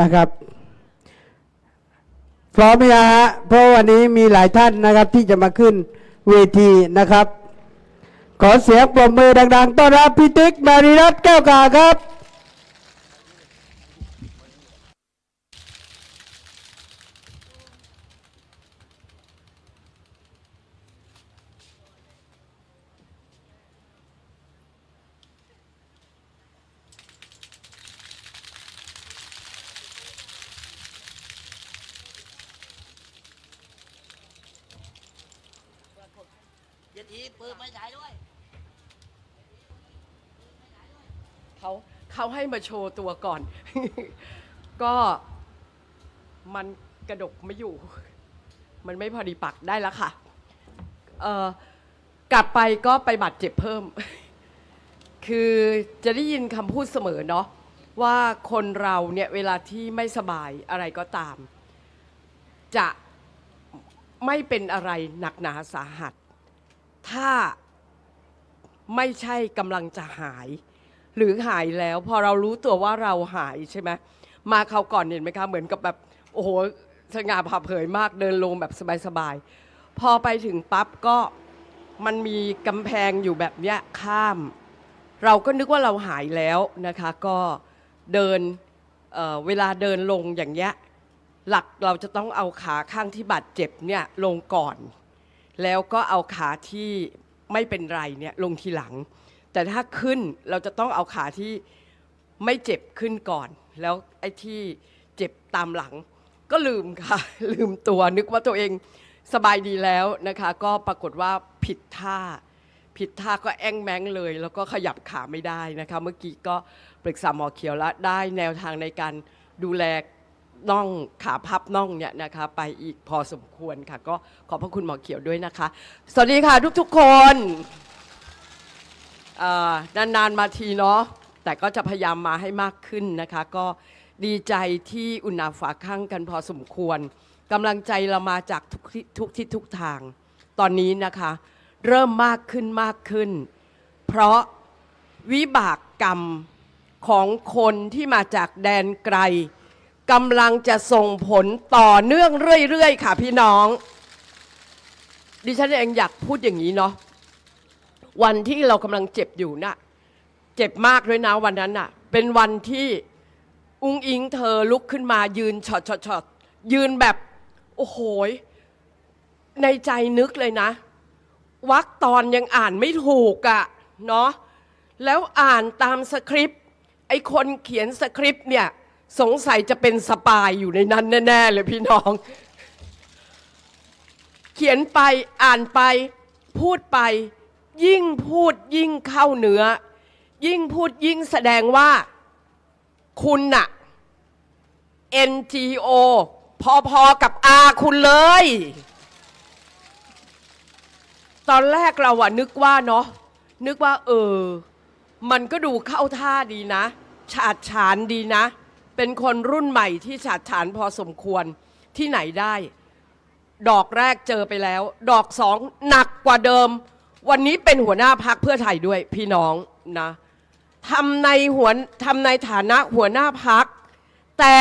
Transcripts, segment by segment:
นะครับพร้อมไหมฮะเพราะวันนี้มีหลายท่านนะครับที่จะมาขึ้นเวทีนะครับ ขอเสียงปรบมือดัง ๆ ต้อนรับพี่ติ๊กมาริรัตแก้วกาครับ อย่าทีปืนไม่ใช้ด้วย เขาเขาให้มาโชว์ตัวก่อน ก็มันกระดกไม่อยู่ มันไม่พอดีปักได้แล้วค่ะเอ่อกลับไปก็ไปบาดเจ็บเพิ่ม คือจะได้ยินคำพูดเสมอเนาะว่าคนเราเนี่ยเวลาที่ไม่สบายอะไรก็ตาม จะไม่เป็นอะไรหนักหนาสาหัส ถ้า ไม่ใช่กำลังจะหาย หรือหายแล้ว พอเรารู้ตัวว่าเราหายใช่ไหมมาเขาวก่อนเห็นไหมคะเหมือนกับแบบโอ้โหสง่าผ่าเผยมากเดินลงแบบสบายๆพอไปถึงปั๊บก็มันมีกำแพงอยู่แบบเนี้ยข้าม เราก็นึกว่าเราหายแล้วนะคะ ก็เดินเเวลาเดินลงอย่างเงี้ยหลักเราจะต้องเอาขาข้างที่บาดเจ็บเนี่ยลงก่อน แล้วก็เอาขาที่ ไม่เป็นไรเนี่ยลงทีหลัง แต่ถ้าขึ้นเราจะต้องเอาขาที่ไม่เจ็บขึ้นก่อน แล้วไอ้ที่เจ็บตามหลัง ก็ลืมค่ะ ลืมตัวนึกว่าตัวเองสบายดีแล้วนะคะ ก็ปรากฏว่าผิดท่า ผิดท่าก็แองแมงเลย แล้วก็ขยับขาไม่ได้นะคะ เมื่อกี้ก็ปรึกษาหมอเขียวแล้วได้แนวทางในการดูแล น่องขาพับน่องเนี่ยนะคะไปอีกพอสมควรค่ะ ก็ขอบพระคุณหมอเขียวด้วยนะคะ สวัสดีค่ะทุกๆคนนานๆมาทีเนาะแต่ก็จะพยายามมาให้มากขึ้นนะคะ ก็ดีใจที่อุณาฝาข้างกันพอสมควรกำลังใจเรามาจากทุกทุกทิศทุกทาง ตอนนี้นะคะ เริ่มมากขึ้นมากขึ้น เพราะวิบากกรรมของคนที่มาจากแดนไกล กำลังจะส่งผลต่อเนื่องเรื่อยๆ ค่ะพี่น้อง ดิฉันเองอยากพูดอย่างนี้เนาะวันที่เรากำลังเจ็บอยู่น่ะเจ็บมากด้วยนะวันนั้นน่ะ เป็นวันที่อุ้งอิงเธอลุกขึ้นมายืนช็อตช็อตช็อตยืนแบบ โอ้โหในใจนึกเลยนะ วักตอนยังอ่านไม่ถูกอะ่ะเนาะแล้วอ่านตามสคริปต์ไอคนเขียนสคริปต์เนี่ย สงสัยจะเป็นสปายอยู่ในนั้นแน่ ๆ เลยพี่น้อง เขียนไปอ่านไป พูดไป ยิ่งพูดยิ่งเข้าเนื้อ ยิ่งพูดยิ่งแสดงว่าคุณน่ะ NGO พอๆกับอาคุณเลย ตอนแรกเราอะนึกว่าเนาะนึกว่า เออ มันก็ดูเข้าท่าดีนะ ฉาดฉานดีนะ เป็นคนรุ่นใหม่ที่ฉาดฉานพอสมควรที่ไหนได้ ดอกแรกเจอไปแล้ว ดอกสองหนักกว่าเดิม วันนี้เป็นหัวหน้าพักเพื่อไทยด้วยพี่น้องนะทำในหัวทำในฐานะหัวหน้าพัก แต่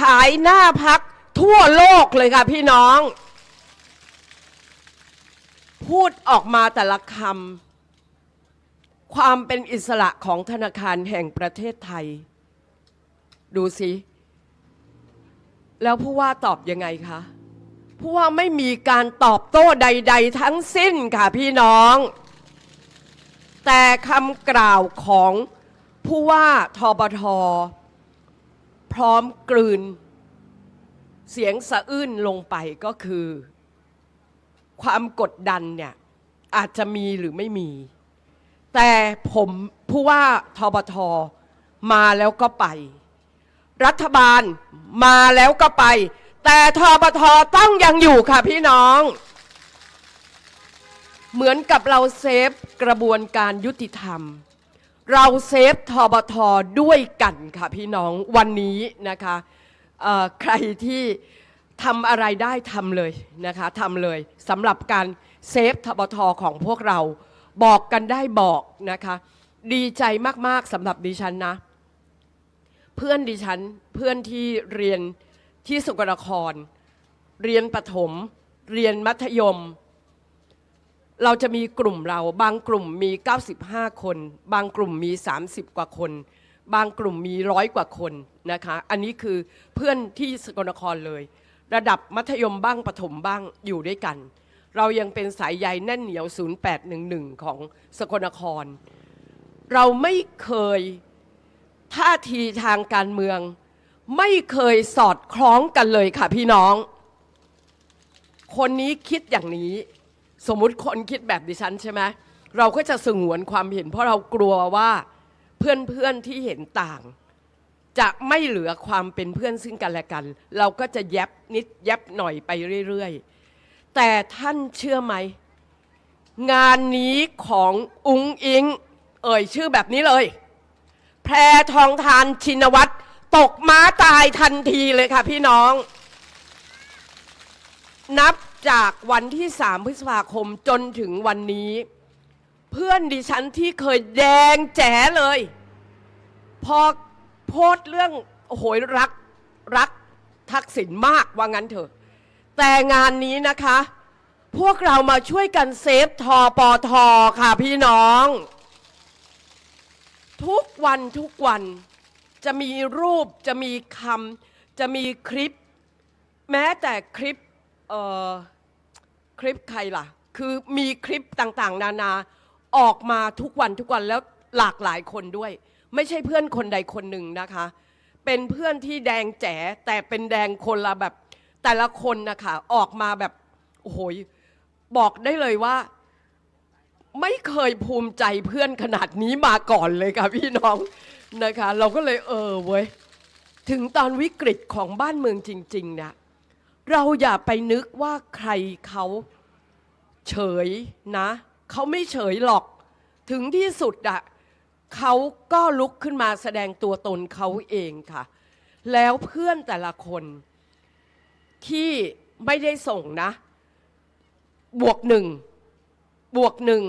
ขายหน้าพักทั่วโลกเลยค่ะพี่น้อง พูดออกมาแต่ละคำความเป็นอิสระของธนาคารแห่งประเทศไทย ดูสิแล้วผู้ว่าตอบยังไงคะผู้ว่าไม่มีการตอบโต้ใด ๆ ทั้งสิ้นค่ะพี่น้อง แต่คำกล่าวของผู้ว่าทบทพร้อมกลืน เสียงสะอื้นลงไปก็คือ ความกดดันเนี่ยอาจจะมีหรือไม่มี แต่ผมผู้ว่าทบทมาแล้วก็ไป รัฐบาลมาแล้วก็ไป แต่ทบทต้องยังอยู่ค่ะพี่น้อง เหมือนกับเราเซฟกระบวนการยุติธรรม เราเซฟทบทด้วยกันค่ะพี่น้องวันนี้นะคะใครที่ทำอะไรได้ทำเลยนะคะทำเลยสำหรับการเซฟทบทของพวกเราบอกกันได้บอกนะคะ ดีใจมาก ๆสำหรับดิฉันนะ เพื่อนดิฉันเพื่อนที่เรียนที่สกลนคร เรียนประถม เรียนมัธยม เราจะมีกลุ่มเรา บางกลุ่มมี 95 คน บางกลุ่มมี 30 กว่าคน บางกลุ่มมีร้อยกว่าคนนะคะ อันนี้คือเพื่อนที่สกลนครเลย ระดับมัธยมบ้างประถมบ้างอยู่ด้วยกัน เรายังเป็นสายใยแน่นเหนียว 0811 ของสกลนคร เราไม่เคย ท่าทีทางการเมือง ไม่เคยสอดคล้องกันเลยค่ะพี่น้อง คนนี้คิดอย่างนี้ สมมุติคนคิดแบบดิฉันใช่ไหมเราก็จะสงวนความเห็น เพราะเรากลัวว่าเพื่อนๆที่เห็นต่าง จะไม่เหลือความเป็นเพื่อนซึ่งกันและกัน เราก็จะแยบนิดแยบหน่อยไปเรื่อยๆ แต่ท่านเชื่อไหม งานนี้ของอุงอิง เอ่ยชื่อแบบนี้เลย แพรทองทานชินวัตรตกม้าตายทันทีเลยค่ะพี่น้อง นับจากวันที่ 3 พฤษภาคมจนถึงวันนี้ เพื่อนดิฉันที่เคยแดงแจ๋เลย พอโพสเรื่องโอ้โหยรักรักทักษิณมากว่างั้นเถอะ แต่งานนี้นะคะ พวกเรามาช่วยกันเซฟทอปอทอค่ะพี่น้อง ทุกวันทุกวันจะมีรูปจะมีคำจะมีคลิป แม้แต่คลิปเอ่อคลิปใครล่ะ คือมีคลิปต่างๆ นานาออกมาทุกวันทุกวันแล้วหลากหลายคนด้วย ไม่ใช่เพื่อนคนใดคนหนึ่งนะคะ เป็นเพื่อนที่แดงแจ๋แต่เป็นแดงคนละแบบแต่ละคนนะคะออกมาแบบโอ้โหบอกได้เลยว่า ไม่เคยภูมิใจเพื่อนขนาดนี้มาก่อนเลยค่ะพี่น้องนะคะ เราก็เลยเออเว้ยถึงตอนวิกฤตของบ้านเมืองจริงๆเนี่ยเราอย่าไปนึกว่าใครเขาเฉยนะ เขาไม่เฉยหรอก ถึงที่สุดอะเขาก็ลุกขึ้นมาแสดงตัวตนเขาเองค่ะ แล้วเพื่อนแต่ละคนที่ไม่ได้ส่งนะ บวกหนึ่ง บวกหนึ่ง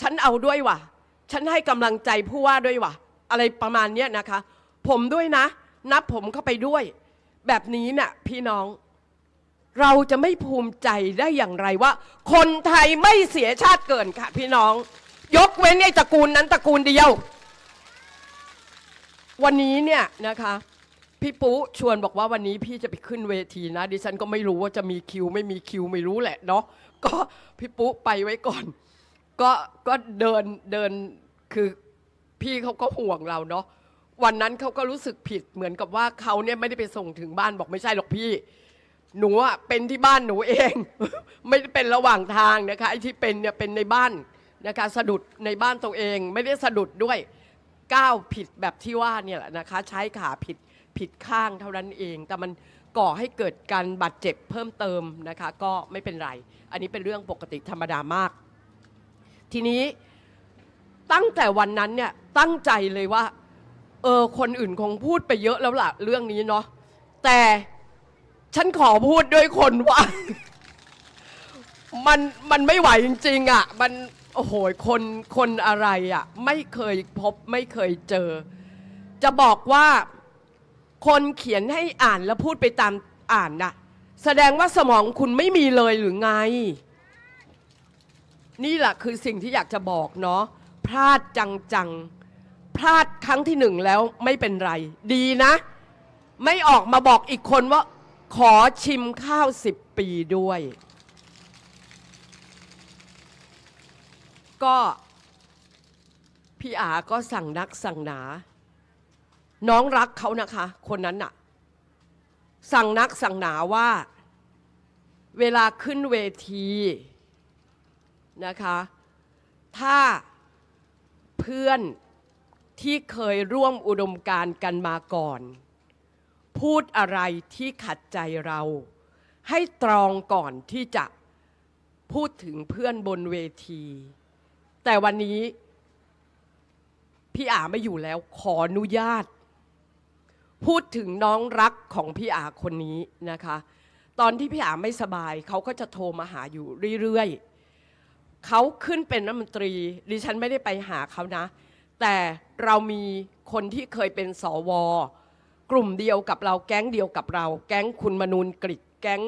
ฉันเอาด้วยว่ะ ฉันให้กำลังใจผู้ว่าด้วยว่ะ อะไรประมาณเนี้ยนะคะ ผมด้วยนะ นับผมเข้าไปด้วย แบบนี้น่ะพี่น้อง เราจะไม่ภูมิใจได้อย่างไรว่า คนไทยไม่เสียชาติเกินค่ะ พี่น้อง ยกเว้นไอ้ตระกูลนั้นตระกูลเดียว วันนี้เนี่ยนะคะ พี่ปุ๊ชวนบอกว่าวันนี้พี่จะไปขึ้นเวทีนะ ดิฉันก็ไม่รู้ว่าจะมีคิว ไม่มีคิวไม่รู้แหละเนาะก็พี่ปุ๊ไปไว้ก่อน ก็ก็เดินเดินคือพี่เขาก็ห่วงเราเนาะวันนั้นเขาก็รู้สึกผิดเหมือนกับว่าเขาเนี่ยไม่ได้ไปส่งถึงบ้านบอกไม่ใช่หรอกพี่ หนูอะเป็นที่บ้านหนูเอง ไม่ได้เป็นระหว่างทางนะคะไอ้ที่เป็นเนี่ยเป็นในบ้านนะคะสะดุดในบ้านตัวเอง ไม่ได้สะดุดด้วยก้าวผิดแบบที่ว่าเนี่ยแหละนะคะ ใช้ขาผิด ผิดข้างเท่านั้นเอง แต่มันก่อให้เกิดการบาดเจ็บเพิ่มเติมนะคะ ก็ไม่เป็นไร อันนี้เป็นเรื่องปกติธรรมดามาก ทีนี้ตั้งแต่วันนั้นเนี่ยตั้งใจเลยว่าเออคนอื่นคงพูดไปเยอะแล้วล่ะเรื่องนี้เนาะแต่ฉันขอพูดด้วยคนว่า มันมันไม่ไหวจริงๆอะ่ะมันโอ้โหคนคนอะไรอะ่ะไม่เคยพบไม่เคยเจอ จะบอกว่า คนเขียนให้อ่านแล้วพูดไปตามอ่านนะแสดงว่าสมองคุณไม่มีเลยหรือไง นี่แหละคือสิ่งที่อยากจะบอกเนาะพลาดจังๆพลาดครั้งที่หนึ่งแล้วไม่เป็นไร ดีนะ ไม่ออกมาบอกอีกคนว่า ขอชิมข้าวสิบปีด้วย ก็พี่อาก็สั่งนักสั่งหนา น้องรักเขานะคะ คนนั้นน่ะ สั่งนักสั่งหนาว่า เวลาขึ้นเวทีนะคะ ถ้าเพื่อนที่เคยร่วมอุดมการกันมาก่อน พูดอะไรที่ขัดใจเรา ให้ตรองก่อนที่จะพูดถึงเพื่อนบนเวที แต่วันนี้พี่อาไม่อยู่แล้วขออนุญาต พูดถึงน้องรักของพี่อาคนนี้นะคะ ตอนที่พี่อาไม่สบายเขาก็จะโทรมาหาอยู่เรื่อยๆเขาขึ้นเป็นรัฐมนตรี ดิฉันไม่ได้ไปหาเขานะ แต่เรามีคนที่เคยเป็นสว กลุ่มเดียวกับเราแก๊งเดียวกับเรา แก๊งคุณมนูนกริดแก๊ง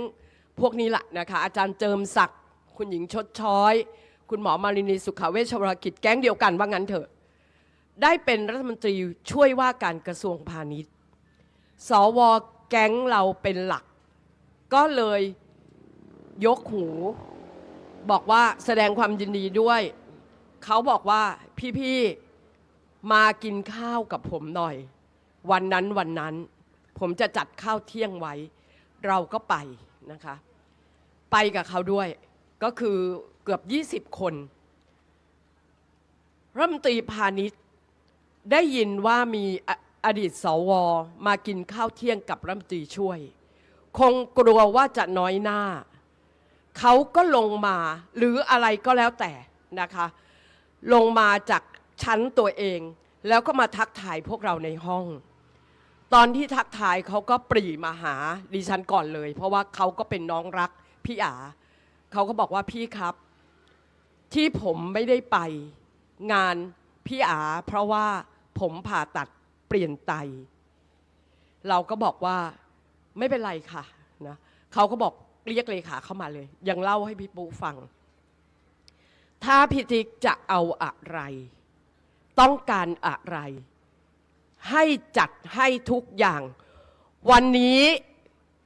พวกนี้แหละนะคะ อาจารย์เจิมศักดิ์คุณหญิงชดช้อย คุณหมอมารินีสุขเวชวรกิจแก๊งเดียวกันว่างั้นเถอะ ได้เป็นรัฐมนตรีช่วยว่าการกระทรวงพาณิชย์ สวแก๊งเราเป็นหลัก ก็เลยยกหู บอกว่าแสดงความยินดีด้วย เขาบอกว่าพี่ ๆ มากินข้าวกับผมหน่อย วันนั้นวันนั้น ผมจะจัดข้าวเที่ยงไว้ เราก็ไปนะคะ ไปกับเขาด้วย ก็คือเกือบ 20 คนรัฐมนตรีพาณิชย์ได้ยินว่ามีอ อดีตสวมากินข้าวเที่ยงกับรัฐมนตรีช่วย คงกลัวว่าจะน้อยหน้า เขาก็ลงมาหรืออะไรก็แล้วแต่นะคะ ลงมาจากชั้นตัวเอง แล้วก็มาทักทายพวกเราในห้อง ตอนที่ทักทายเขาก็ปรีมาหาดิฉันก่อนเลย เพราะว่าเขาก็เป็นน้องรักพี่อาเขาก็บอกว่าพี่ครับ ที่ผมไม่ได้ไปงานพี่อาเพราะว่าผมผ่าตัด เปลี่ยนไต เราก็บอกว่าไม่เป็นไรค่ะนะเขาก็บอกเรียกเลขาเข้ามาเลย ยังเล่าให้พี่ปูฟัง ถ้าพิติกจะเอาอะไร ต้องการอะไร ให้จัดให้ทุกอย่าง วันนี้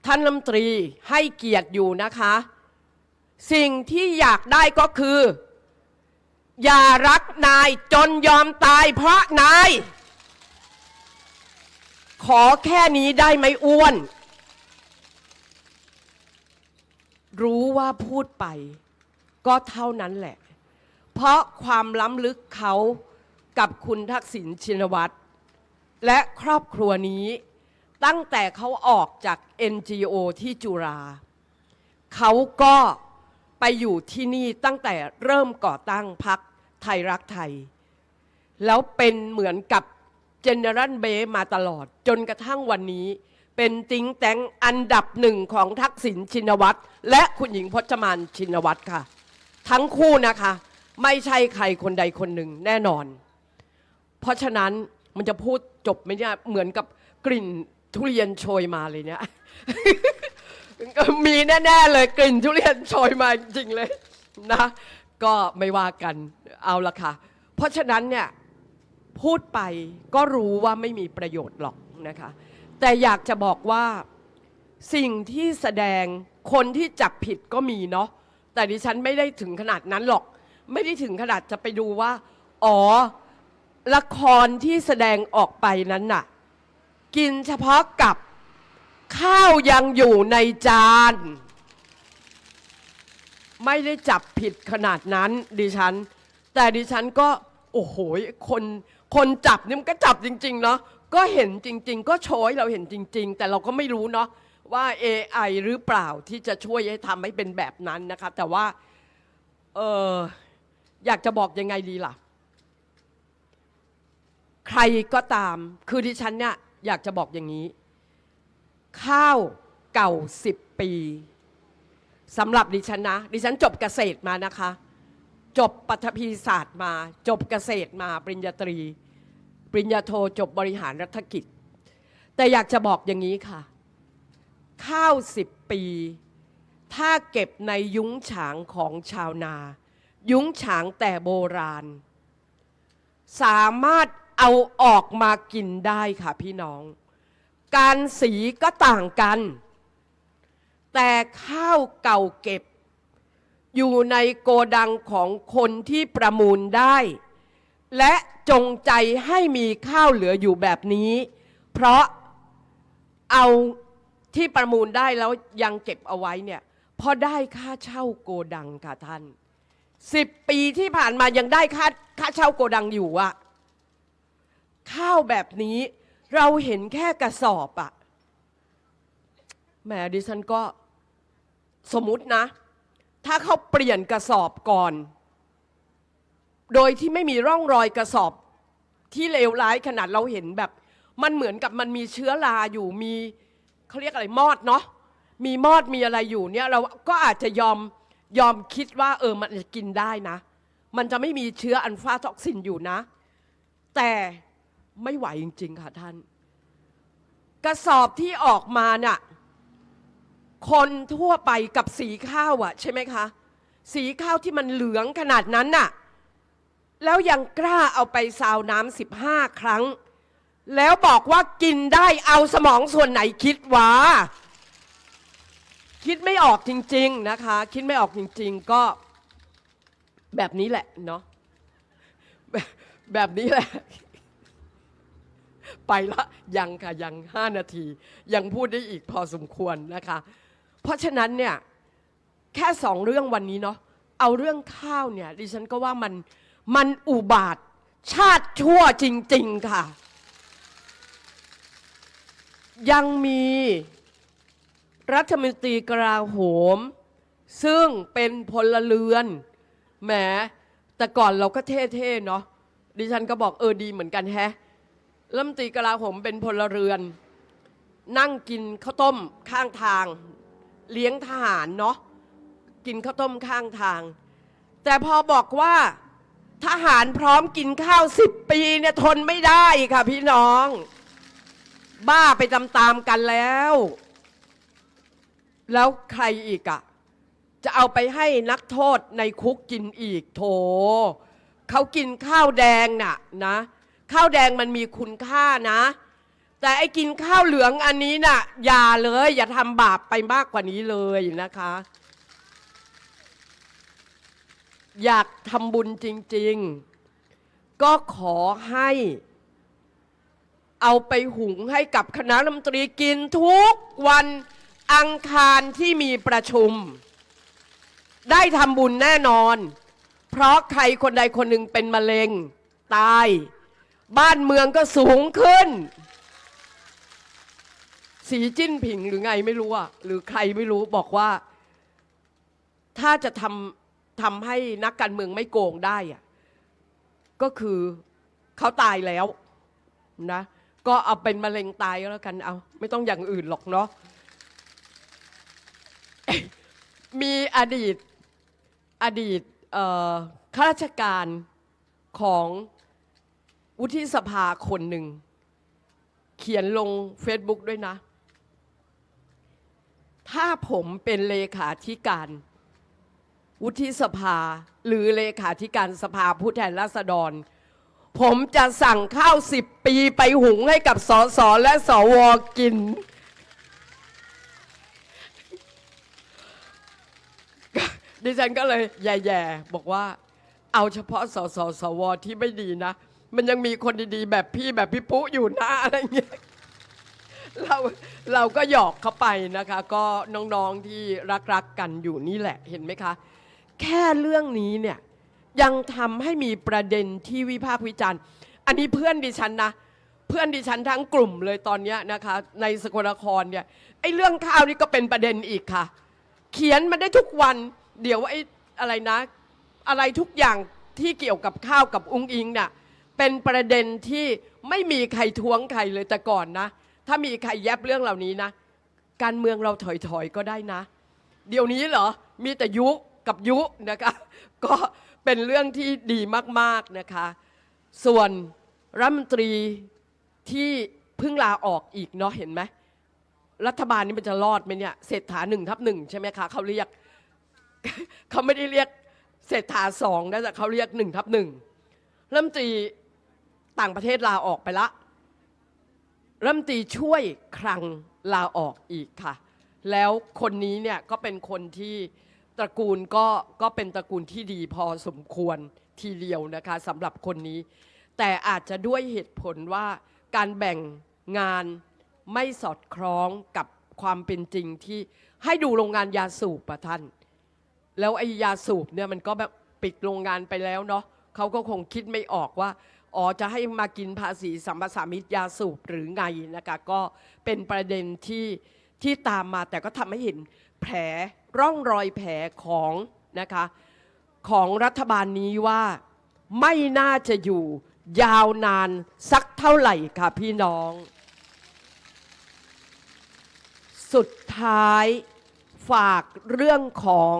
ท่านรัฐมนตรีให้เกียรติอยู่นะคะ สิ่งที่อยากได้ก็คือ อย่ารักนายจนยอมตายเพราะนาย ขอแค่นี้ได้ไหมอ้วน รู้ว่าพูดไปก็เท่านั้นแหละ เพราะความล้ำลึกเขากับคุณทักษิณชินวัตร และครอบครัวนี้ตั้งแต่เขาออกจาก NGO ที่จุฬาเขาก็ไปอยู่ที่นี่ตั้งแต่เริ่มก่อตั้งพักไทยรักไทย แล้วเป็นเหมือนกับ เจเนอรัลเบมาตลอด จนกระทั่งวันนี้ เป็นติงแตงอันดับหนึ่งของทักษิณชินวัตรและคุณหญิงพจมานชินวัตรค่ะ ทั้งคู่นะคะ ไม่ใช่ใครคนใดคนหนึ่งแน่นอน เพราะฉะนั้นมันจะพูดจบไหมเนี่ยเหมือนกับกลิ่นทุเรียนโชยมาเลยเนี่ยมีแน่ ๆ เลยกลิ่นทุเรียนโชยมาจริงๆเลยนะ ก็ไม่ว่ากันเอาละค่ะ เพราะฉะนั้นเนี่ย พูดไปก็รู้ว่าไม่มีประโยชน์หรอกนะคะ แต่อยากจะบอกว่าสิ่งที่แสดงคนที่จับผิดก็มีเนาะแต่ดิฉันไม่ได้ถึงขนาดนั้นหรอก ไม่ได้ถึงขนาดจะไปดูว่า อ๋อ ละครที่แสดงออกไปนั้นน่ะ กินเฉพาะกับข้าวยังอยู่ในจาน ไม่ได้จับผิดขนาดนั้นดิฉัน แต่ดิฉันก็ โอ้โหคนคนจับนี่มันก็จับจริง ๆ เนาะก็เห็นจริง ๆ ก็โชยเราเห็นจริง ๆ แต่เราก็ไม่รู้เนาะว่า AI หรือเปล่าที่จะช่วยให้ทำให้เป็นแบบนั้นนะคะ แต่ว่าเอออยากจะบอกยังไงดีล่ะ ใครก็ตาม คือดิฉันเนี่ยอยากจะบอกอย่างนี้ ข้าวเก่าสิบปีสำหรับดิฉันนะ ดิฉันจบเกษตรมานะคะ จบปัทภีศาสตร์มา จบเกษตรมาปริญญาตรี ปริญญาโทจบบริหารรัฐกิจ แต่อยากจะบอกอย่างนี้ค่ะ ข้าวสิบปี ถ้าเก็บในยุ้งฉางของชาวนา ยุ้งฉางแต่โบราณ สามารถเอาออกมากินได้ค่ะพี่น้อง การสีก็ต่างกัน แต่ข้าวเก่าเก็บ อยู่ในโกดังของคนที่ประมูลได้ และจงใจให้มีข้าวเหลืออยู่แบบนี้ เพราะเอาที่ประมูลได้แล้วยังเก็บเอาไว้เนี่ยพราะได้ค่าเช่าโกดังค่ะท่านสิบปีที่ผ่านมายังได้ค่าค่าเช่าโกดังอยู่อะข้าวแบบนี้เราเห็นแค่กระสอบอะแหมดิฉันก็สมมตินะ ถ้าเขาเปลี่ยนกระสอบก่อน โดยที่ไม่มีร่องรอยกระสอบที่เลวร้ายขนาดเราเห็นแบบ มันเหมือนกับมันมีเชื้อราอยู่มีเขาเรียกอะไรมอดเนาะมีมอดมีอะไรอยู่เนี่ยเราก็อาจจะยอมยอมคิดว่า เออมันจะกินได้นะ มันจะไม่มีเชื้ออัลฟาท็อกซินอยู่นะ แต่ไม่ไหวจริง ๆ ค่ะท่าน กระสอบที่ออกมาน่ะ คนทั่วไปกับสีข้าวอะใช่ไหมคะ สีข้าวที่มันเหลืองขนาดนั้นน่ะ แล้วยังกล้าเอาไปซาวน้ำสิบห้าครั้ง แล้วบอกว่ากินได้เอาสมองส่วนไหนคิดวะคิดไม่ออกจริง ๆนะคะ คิดไม่ออกจริง ๆ ก็แบบนี้แหละเนาะแบบแบบนี้แหละ ไปละยังค่ะยังห้านาที ยังพูดได้อีกพอสมควรนะคะ เพราะฉะนั้นเนี่ยแค่สองเรื่องวันนี้เนาะเอาเรื่องข้าวเนี่ยดิฉันก็ว่ามันมันอุบาทชาติชั่วจริง ๆ ค่ะ ยังมีรัฐมนตรีกลาโหม ซึ่งเป็นพลเรือนแหมแต่ก่อนเราก็เท่ๆเนาะดิฉันก็บอกเออดีเหมือนกันแฮะรัฐมนตรีกลาโหมเป็นพลเรือน นั่งกินข้าวต้มข้างทาง เลี้ยงทหารเนาะกินข้าวต้มข้างทาง แต่พอบอกว่าทหารพร้อมกินข้าวสิบปีเนี่ยทนไม่ได้ค่ะพี่น้อง บ้าไปตามๆกันแล้ว แล้วใครอีกอะจะเอาไปให้นักโทษในคุกกินอีกโถเขากินข้าวแดงน่ะนะ ข้าวแดงมันมีคุณค่านะ แต่ไอ้กินข้าวเหลืองอันนี้น่ะอย่าเลย อย่าทำบาปไปมากกว่านี้เลยนะคะ อยากทำบุญจริง ๆ ก็ขอให้ เอาไปหุงให้กับคณะรัฐมนตรีกินทุกวันอังคารที่มีประชุม ได้ทำบุญแน่นอน เพราะใครคนใดคนหนึ่งเป็นมะเร็ง ตาย บ้านเมืองก็สูงขึ้น สีจิ้นผิงหรือไงไม่รู้อะหรือใครไม่รู้บอกว่า ถ้าจะทำทำให้นักการเมืองไม่โกงได้อะก็คือเขาตายแล้วนะก็เอาเป็นมะเร็งตายก็แล้วกันเอา ไม่ต้องอย่างอื่นหรอกเนาะมีอดีตอดีตข้าราชการของวุฒิสภาคนหนึ่ง เขียนลง Facebook ด้วยนะ ถ้าผมเป็นเลขาธิการ วุฒิสภา หรือเลขาธิการสภาผู้แทนราษฎร ผมจะสั่งข้าวสิบปีไปหุงให้กับสสและสวกิน ดิฉันก็เลยแย่ๆ บอกว่าเอาเฉพาะสสสวที่ไม่ดีนะ มันยังมีคนดีๆ แบบพี่แบบพี่ปุ๊อยู่นะอะไรเงี้ย เราเราก็หยอกเข้าไปนะคะ ก็น้องๆที่รักๆกันอยู่นี่แหละเห็นไหมคะ แค่เรื่องนี้เนี่ยยังทำให้มีประเด็นที่วิพากษ์วิจารณ์ อันนี้เพื่อนดิฉันนะ เพื่อนดิฉันทั้งกลุ่มเลยตอนเนี้ยนะคะ ในสกลนครเนี่ยไอ้เรื่องข้าวนี่ก็เป็นประเด็นอีกค่ะ เขียนมาได้ทุกวัน เดี๋ยวไอ้อะไรนะ อะไรทุกอย่างที่เกี่ยวกับข้าวกับอุ้งอิงน่ะเป็นประเด็นที่ไม่มีใครท้วงใครเลยแต่ก่อนนะ ถ้ามีใครแยบเรื่องเหล่านี้นะ การเมืองเราถอยๆก็ได้นะ เดี๋ยวนี้เหรอ มีแต่ยุกับยุนะคะ ก็เป็นเรื่องที่ดีมากๆนะคะ ส่วนรัฐมนตรีที่เพิ่งลาออกอีกเนาะเห็นไหมรัฐบาลนี้มันจะรอดไหมเนี่ยเศรษฐาหนึ่งทับหนึ่งใช่ไหมคะเขาเรียกเขาไม่ได้เรียกเศรษฐาสองนะแต่เขาเรียกหนึ่งทับหนึ่งรัฐมนตรีต่างประเทศลาออกไปละ รัฐมนตรีช่วยคลังลาออกอีกค่ะ แล้วคนนี้เนี่ยก็เป็นคนที่ตระกูลก็ก็เป็นตระกูลที่ดีพอสมควรทีเดียวนะคะสำหรับคนนี้ แต่อาจจะด้วยเหตุผลว่าการแบ่งงานไม่สอดคล้องกับความเป็นจริงที่ให้ดูโรงงานยาสูบประท่าน แล้วไอ้ยาสูบเนี่ยมันก็แบบปิดโรงงานไปแล้วเนาะเขาก็คงคิดไม่ออกว่า อ๋อจะให้มากินภาษีสัมปสามิตยาสูบหรือไงนะคะก็เป็นประเด็นที่ที่ตามมาแต่ก็ทำให้เห็นแผลร่องรอยแผลของนะคะของรัฐบาลนี้ว่าไม่น่าจะอยู่ยาวนานสักเท่าไหร่ค่ะพี่น้อง สุดท้ายฝากเรื่องของ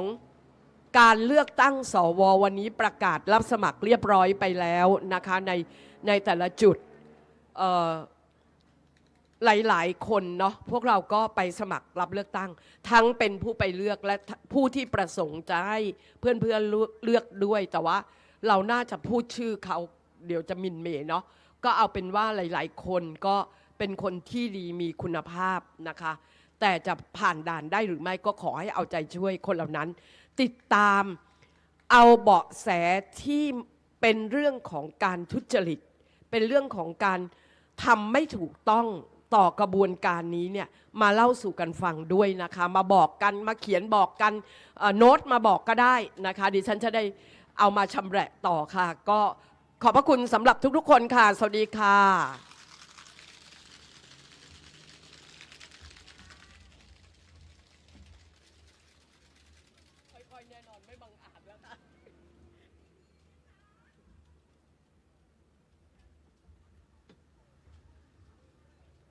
การเลือกตั้งสววันนี้ประกาศรับสมัครเรียบร้อยไปแล้วนะคะในในแต่ละจุดหลาย ๆ คนเนาะพวกเราก็ไปสมัครรับเลือกตั้ง ทั้งเป็นผู้ไปเลือกและผู้ที่ประสงค์จะให้เพื่อนเพื่อนๆเลือกด้วย แต่ว่าเราน่าจะพูดชื่อเขาเดี๋ยวจะมินเมเนาะก็เอาเป็นว่าหลาย ๆ คนก็เป็นคนที่ดีมีคุณภาพนะคะ แต่จะผ่านด่านได้หรือไม่ก็ขอให้เอาใจช่วยคนเหล่านั้น ติดตามเอาเบาะแสที่เป็นเรื่องของการทุจริต เป็นเรื่องของการทำไม่ถูกต้องต่อกระบวนการนี้เนี่ยมาเล่าสู่กันฟังด้วยนะคะ มาบอกกันมาเขียนบอกกันโน้ตมาบอกก็ได้นะคะ ดิฉันจะได้เอามาชำแหละต่อค่ะ ก็ขอบพระคุณสำหรับทุกๆคนค่ะ สวัสดีค่ะ